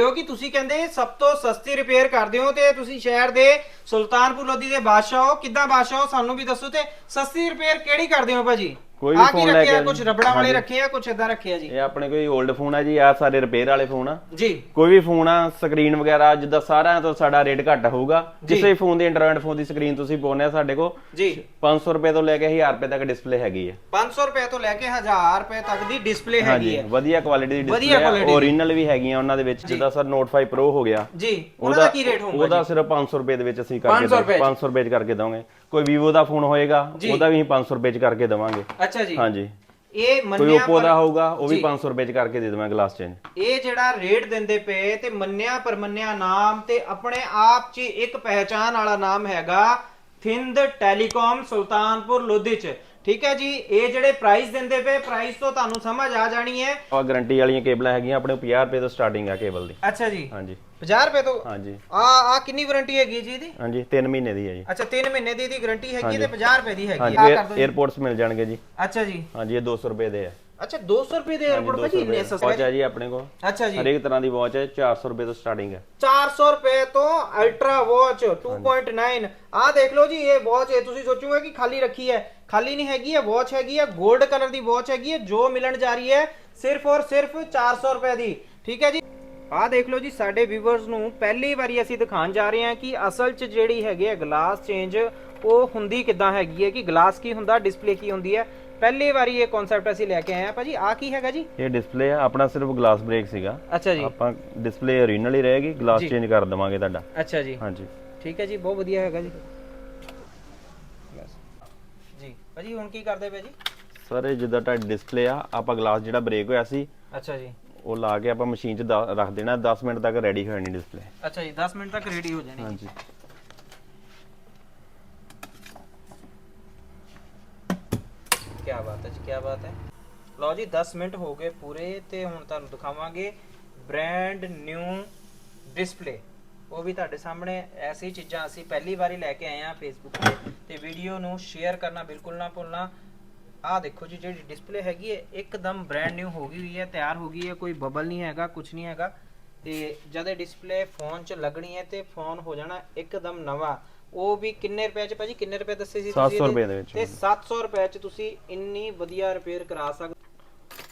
ਹੋ ਕਿ ਤੁਸੀਂ ਕਹਿੰਦੇ ਸਭ ਤੋਂ ਸਸਤੀ ਰਿਪੇਅਰ ਕਰਦੇ ਹੋ ਤੇ ਤੁਸੀਂ ਸ਼ਹਿਰ ਦੇ ਸੁਲਤਾਨਪੁਰ ਲੋਧੀ ਦੇ ਬਾਦਸ਼ਾਹ ਹੋ ਕਿੱਦਾਂ ਬਾਦਸ਼ਾਹ ਹੋ ਸਾਨੂੰ ਵੀ ਦੱਸੋ ਤੇ ਸਸਤੀ ਰਿਪੇਅਰ ਕਿਹੜੀ ਕਰਦੇ ਹੋ ਭਾਜੀ? ਕੋਈ ਵੀ ਕੀ phone ਲੈ ਰੱਖਿਆ? ਕੇ ਕੁਝ ਰਬੜਾਂ ਵਾਲੇ। ਰੱਖੇ ਆ ਕੁਝ ਇਦਾਂ ਰੱਖੇ ਆ ਜੀ? ਇਹ ਆਪਣੇ ਕੋਈ 올ਡ ਫੋਨ ਆ ਜੀ ਆ ਸਾਰੇ ਰਿਪੇਅਰ ਵਾਲੇ ਫੋਨ ਆ। ਜੀ। ਕੋਈ ਵੀ ਫੋਨ ਆ ਸਕਰੀਨ ਵਗੈਰਾ ਜਿੱਦਾਂ ਸਾਰਿਆਂ ਤੋਂ ਸਾਡਾ ਰੇਟ ਘੱਟ ਹੋਊਗਾ। ਜੀ। ਕਿਸੇ ਫੋਨ ਦੀ ਐਂਡਰੋਇਡ ਫੋਨ ਦੀ ਸਕਰੀਨ ਤੁਸੀਂ ਪਾਉਨੇ ਆ ਸਾਡੇ ਕੋਲ ਜੀ। 500 ਰੁਪਏ ਤੋਂ ਲੈ ਕੇ 1000 ਰੁਪਏ ਤੱਕ ਡਿਸਪਲੇ ਹੈਗੀ ਹੈ 500 ਰੁਪਏ ਤੋਂ ਲੈ ਕੇ 1000 ਰੁਪਏ ਤੱਕ ਦੀ ਡਿਸਪਲੇ ਹੈਗੀ ਹੈ ਵਧੀਆ ਕੁਆਲਿਟੀ ਦੀ ਵਧੀਆ ਡਿਸਪਲੇ quality ਦੀ। ਓਰੀਜਨਲ ਵੀ ਹੈਗੀਆਂ ਉਹਨਾਂ ਦੇ ਵਿੱਚ ਜਿੱਦਾਂ ਸਰ Note 5 Pro ਹੋ ਗਿਆ। ਜੀ ਉਹਨਾਂ ਦਾ ਕੀ ਰੇਟ ਹੋਊਗਾ ਉਹਦਾ ਸਿਰਫ 500 ਰੁਪਏ ਦੇ ਵਿੱਚ ਅਸੀਂ ਕਰਕੇ 500 ਰੁਪਏ 'ਚ? 500 ਰੁਪਏ ਚ ਕਰਕੇ ਦਵਾਂਗੇ। ਕੋਈ Vivo ਦਾ ਫੋਨ ਹੋਏਗਾ ਜੀ। ਉਹਦਾ ਵੀ ਅਸੀਂ 500 ਰੁਪਏ ਚ ਕਰਕੇ ਦਵਾਂਗੇ। ਅੱਛਾ ਜੀ। ਹਾਂਜੀ। ਇਹ ਕੋਈ ਮੰਨਿਆ Oppo ਦਾ ਹੋਊਗਾ ਉਹ ਵੀ ਜੀ। 500 ਰੁਪਏ ਚ ਕਰਕੇ ਦੇ ਦੇਵਾਂਗੇ ਗਲਾਸ ਚੇਂਜ ਇਹ ਜਿਹੜਾ ਰੇਟ ਦਿੰਦੇ ਪਏ ਤੇ ਮੰਨਿਆ ਪਰਮੰਨਿਆ ਨਾਮ ਤੇ ਆਪਣੇ ਆਪ 'ਚ ਇੱਕ ਪਹਿਚਾਨ ਵਾਲਾ ਨਾਮ ਹੈਗਾ ਥਿੰਦ ਟੈਲੀਕਾਮ ਸੁਲਤਾਨਪੁਰ ਲੋਧੀ 'ਚ। ਠੀਕ ਹੈ ਜੀ ਇਹ ਜਿਹੜੇ ਪ੍ਰਾਈਸ ਦਿੰਦੇ ਪਏ ਪ੍ਰਾਈਸ ਤੋਂ ਤੁਹਾਨੂੰ ਸਮਝ ਆ ਜਾਣੀ ਹੈ। ਆ ਗਾਰੰਟੀ ਵਾਲੀਆਂ ਕੇਬਲਾਂ ਹੈਗੀਆਂ ਆਪਣੇ 50 ਰੁਪਏ ਤੋਂ ਸਟਾਰਟਿੰਗ ਆ ਕੇਬਲ ਦੀ। ਅੱਛਾ ਜੀ। ਹਾਂਜੀ। 50 ਰੁਪਏ ਤੋਂ? ਹਾਂਜੀ। ਆ ਆ ਕਿੰਨੀ ਵਾਰੰਟੀ ਹੈਗੀ ਜੀ ਇਹਦੀ? ਹਾਂਜੀ 3 ਮਹੀਨੇ ਦੀ ਹੈ ਜੀ। ਅੱਛਾ 3 ਮਹੀਨੇ ਦੀ ਇਹਦੀ ਗਾਰੰਟੀ ਹੈਗੀ ਤੇ 50 ਰੁਪਏ ਦੀ ਹੈਗੀ ਆ ਕਰ ਦੋ 에어ਪੋਰਟਸ ਮਿਲ ਜਾਣਗੇ ਜੀ। ਅੱਛਾ ਜੀ। ਹਾਂਜੀ ਇਹ 200 ਰੁਪਏ ਦੇ ਆ। ਅੱਛਾ 200 ਰੁਪਏ ਦੇ 에어ਪੋਰਟ ਭਾਜੀ ਇੰਨੇ ਸਸਤੇ? ਵਾਚ ਜੀ ਆਪਣੇ ਕੋਲ। ਅੱਛਾ ਜੀ। ਹਰੇਕ ਤਰ੍ਹਾਂ ਦੀ ਵਾਚ ਹੈ 400 ਰੁਪਏ ਤੋਂ ਸਟਾਰਟਿੰਗ ਹੈ। 400 ਰੁਪਏ ਤੋਂ ਅਲਟਰਾ ਵਾਚ 2.9 ਆ ਦੇਖ ਲਓ ਜੀ ਇਹ ਵਾਚ ਇਹ ਤੁਸੀਂ ਸੋਚੋਗੇ ਕਿ ਖਾਲੀ ਰੱਖੀ ਹੈ। ਖਾਲੀ ਨਹੀਂ ਹੈਗੀ ਹੈ ਵਾਚ ਹੈਗੀ ਹੈ 골ਡ ਕਲਰ ਦੀ ਵਾਚ ਹੈਗੀ ਹੈ ਜੋ ਮਿਲਣ ਜਾ ਰਹੀ ਹੈ ਸਿਰਫ ਔਰ ਸਿਰਫ 400 ਰੁਪਏ ਦੀ। ਠੀਕ ਹੈ ਜੀ? ਆਹ ਦੇਖ ਲਓ ਜੀ ਸਾਡੇ ਵੀਵਰਸ ਨੂੰ ਪਹਿਲੀ ਵਾਰੀ ਅਸੀਂ ਦਿਖਾਉਣ ਜਾ ਰਹੇ ਹਾਂ ਕਿ ਅਸਲ 'ਚ ਜਿਹੜੀ ਹੈਗੀ ਹੈ ਗਲਾਸ ਚੇਂਜ ਉਹ ਹੁੰਦੀ ਕਿੱਦਾਂ ਹੈਗੀ ਹੈ ਕਿ ਗਲਾਸ ਕੀ ਹੁੰਦਾ ਡਿਸਪਲੇ ਕੀ ਹੁੰਦੀ ਹੈ। ਪਹਿਲੀ ਵਾਰੀ ਇਹ ਕਨਸੈਪਟ ਅਸੀਂ ਲੈ ਕੇ ਆਏ ਹਾਂ। ਭਾਜੀ ਆਹ ਕੀ ਹੈਗਾ ਜੀ? ਇਹ ਡਿਸਪਲੇ ਆ ਆਪਣਾ ਸਿਰਫ ਗਲਾਸ ਬ੍ਰੇਕ ਸੀਗਾ। ਅੱਛਾ ਜੀ। ਆਪਾਂ ਡਿਸਪਲੇ ਓਰੀਜਨਲ ਹੀ ਰਹੇਗੀ ਗਲਾਸ। ਚੇਂਜ ਕਰ ਦੇਵਾਂਗੇ ਤੁਹਾਡਾ। ਅੱਛਾ ਜੀ। ਹਾਂਜੀ। ਠੀਕ ਹੈ ਜੀ ਬਹੁਤ ਵਧੀਆ ਹੈਗਾ ਜੀ। ਜੀ ਭਾਜੀ ਹੁਣ ਕੀ ਕਰਦੇ ਪਏ ਜੀ? ਸਰ ਇਹ ਜਿੱਦਾਂ ਤੁਹਾਡੀ ਡਿਸਪਲੇ ਆ ਆਪਾਂ ਗਲਾਸ ਜਿਹੜਾ ਬ੍ਰੇਕ ਹੋਇਆ ਸੀ ਅੱਛਾ ਜੀ। ਉਹ ਲਾ ਕੇ ਆਪਾਂ ਮਸ਼ੀਨ 'ਚ ਦ- ਰੱਖ ਦੇਣਾ 10 ਮਿੰਟ ਤੱਕ ਰੈਡੀ ਹੋ ਜਾਣੀ ਡਿਸਪਲੇ ਅੱਛਾ ਜੀ 10 ਮਿੰਟ ਤੱਕ ਰੈਡੀ ਹੋ ਜਾਣੀ। ਹਾਂਜੀ। ਕੀ ਬਾਤ ਹੈ ਜੀ ਕੀ ਬਾਤ ਹੈ। ਲਓ ਜੀ 10 ਮਿੰਟ ਹੋ ਗਏ ਪੂਰੇ ਤੇ ਹੁਣ ਤੁਹਾਨੂੰ ਦਿਖਾਵਾਂਗੇ ਬ੍ਰਾਂਡ ਨਿਊ ਡਿਸਪਲੇ ਉਹ ਵੀ ਤੁਹਾਡੇ ਸਾਹਮਣੇ ਐਸੀ ਚੀਜ਼ਾਂ ਅਸੀਂ ਪਹਿਲੀ ਵਾਰੀ ਲੈ ਕੇ ਆਏ ਆ ਫੇਸਬੁੱਕ ਤੇ ਤੇ ਵੀਡੀਓ ਨੂੰ ਸ਼ੇਅਰ ਕਰਨਾ ਬਿਲਕੁਲ ਨਾ ਭੁੱਲਣਾ। ਆਹ ਦੇਖੋ ਜੀ ਜਿਹੜੀ ਡਿਸਪਲੇ ਹੈਗੀ ਹੈ ਇੱਕਦਮ ਬ੍ਰਾਂਡ ਨਿਊ ਹੋ ਗਈ ਹੋਈ ਹੈ ਤਿਆਰ ਹੋ ਗਈ ਹੈ ਕੋਈ ਬਬਲ ਨਹੀਂ ਹੈਗਾ ਕੁਝ ਨਹੀਂ ਹੈਗਾ ਤੇ ਜਦ ਇਹ ਡਿਸਪਲੇ ਫੋਨ 'ਚ ਲੱਗਣੀ ਹੈ ਤੇ ਫੋਨ ਹੋ ਜਾਣਾ ਇੱਕਦਮ ਨਵਾਂ ਉਹ ਵੀ ਕਿੰਨੇ ਰੁਪਏ 'ਚ ਭਾਜੀ ਕਿੰਨੇ ਰੁਪਏ ਦੱਸੇ ਸੀ 700 ਇਹਦੇ? ਰੁਪਏ ਦੇ ਵਿੱਚ। ਤੇ 700 ਰੁਪਏ 'ਚ ਤੁਸੀਂ ਇੰਨੀ ਵਧੀਆ ਰਿਪੇਅਰ ਕਰਾ ਸਕਦੇ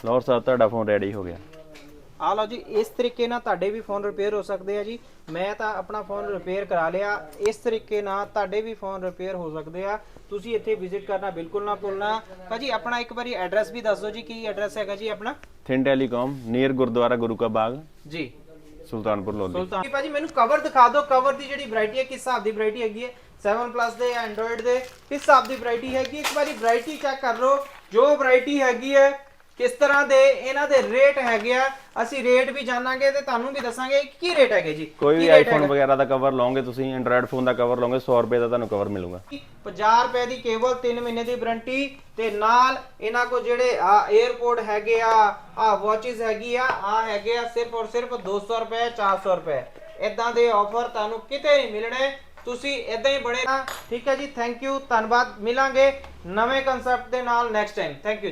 ਲਓ ਸਰ ਤੁਹਾਡਾ ਫੋਨ ਰੈਡੀ ਹੋ ਗਿਆ ਆ ਲਓ ਜੀ ਇਸ ਤਰੀਕੇ ਨਾਲ ਤੁਹਾਡੇ ਵੀ ਫੋਨ ਰਿਪੇਅਰ ਹੋ ਸਕਦੇ ਆ ਜੀ। ਮੈਂ ਤਾਂ ਆਪਣਾ ਫੋਨ ਰਿਪੇਅਰ ਕਰਾ ਲਿਆ। ਇਸ ਤਰੀਕੇ ਨਾਲ ਤੁਹਾਡੇ ਵੀ ਫੋਨ ਰਿਪੇਅਰ ਹੋ ਸਕਦੇ ਆ। ਤੁਸੀਂ ਇੱਥੇ ਵਿਜ਼ਿਟ ਕਰਨਾ ਬਿਲਕੁਲ ਨਾ ਭੁੱਲਣਾ। ਭਾਜੀ ਆਪਣਾ ਇੱਕ ਵਾਰੀ ਐਡਰੈਸ ਵੀ ਦੱਸ ਦਿਓ ਜੀ ਕੀ ਐਡਰੈਸ ਹੈਗਾ ਜੀ ਆਪਣਾ? ਥਿਨ ਟੈਲੀਕਾਮ ਨੀਅਰ ਗੁਰਦੁਆਰਾ ਗੁਰੂ ਕਾ ਬਾਗ। ਜੀ। ਸੁਲਤਾਨਪੁਰ ਲੋਧੀ। ਸੁਲਤਾਨ ਭਾਜੀ ਮੈਨੂੰ ਕਵਰ ਦਿਖਾ ਦਿਓ। ਕਵਰ ਦੀ ਜਿਹੜੀ ਵੈਰਾਈਟੀ ਹੈ ਕਿਸ ਹਿਸਾਬ ਦੀ ਵੈਰਾਈਟੀ ਹੈਗੀ ਹੈ? 7 ਪਲੱਸ ਦੇ ਐਂਡਰੋਇਡ ਦੇ ਕਿਸ ਹਿਸਾਬ ਦੀ ਵੈਰਾਈਟੀ ਹੈਗੀ? ਇੱਕ ਵਾਰੀ ਵੈਰਾਈਟੀ ਚੈੱਕ ਕਰ ਲਓ। ਜੋ ਵੈਰਾਈਟੀ ਹੈਗੀ ਹੈ ਕਿਸ ਤਰ੍ਹਾਂ ਦੇ ਇਹਨਾਂ ਦੇ ਰੇਟ ਹੈਗੇ ਆ? ਅਸੀਂ ਰੇਟ ਵੀ ਜਾਣਾਂਗੇ ਤੇ ਤੁਹਾਨੂੰ ਵੀ ਦੱਸਾਂਗੇ ਕਿ ਰੇਟ ਹੈਗੇ ਜੀ? ਕੋਈ ਵੀ ਆਈਫੋਨ? ਵਗੈਰਾ ਦਾ ਕਵਰ ਲਓਗੇ ਤੁਸੀਂ ਐਂਡਰੋਇਡ ਫੋਨ ਦਾ ਕਵਰ ਲਓਗੇ 100 ਰੁਪਏ ਦਾ ਤੁਹਾਨੂੰ ਕਵਰ ਮਿਲੂਗਾ। 50 ਰੁਪਏ ਦੀ ਕੇਵਲ 3 ਮਹੀਨੇ ਦੀ ਵਾਰੰਟੀ ਤੇ ਨਾਲ ਇਹਨਾਂ ਕੋ ਜਿਹੜੇ ਆ 에어ਪੋਰਟ ਹੈਗੇ ਆ ਆ ਵਾਚਸ ਹੈਗੀ ਆ ਆ ਹੈਗੇ ਆ ਸਿਰਫ ਔਰ ਸਿਰਫ 200 ਰੁਪਏ 400 ਰੁਪਏ। ਇਦਾਂ ਦੇ ਆਫਰ ਤੁਹਾਨੂੰ ਕਿਤੇ ਨਹੀਂ ਮਿਲਣੇ। ਤੁਸੀਂ ਇਦਾਂ ਹੀ ਬਣੇ ਰਹੋ। ਠੀਕ ਹੈ ਜੀ ਥੈਂਕ ਯੂ ਧੰਨਵਾਦ। ਮਿਲਾਂਗੇ ਨਵੇਂ ਕਨਸੈਪਟ ਦੇ ਨਾਲ ਨੈਕਸਟ ਟਾਈਮ ਥੈਂਕ ਯੂ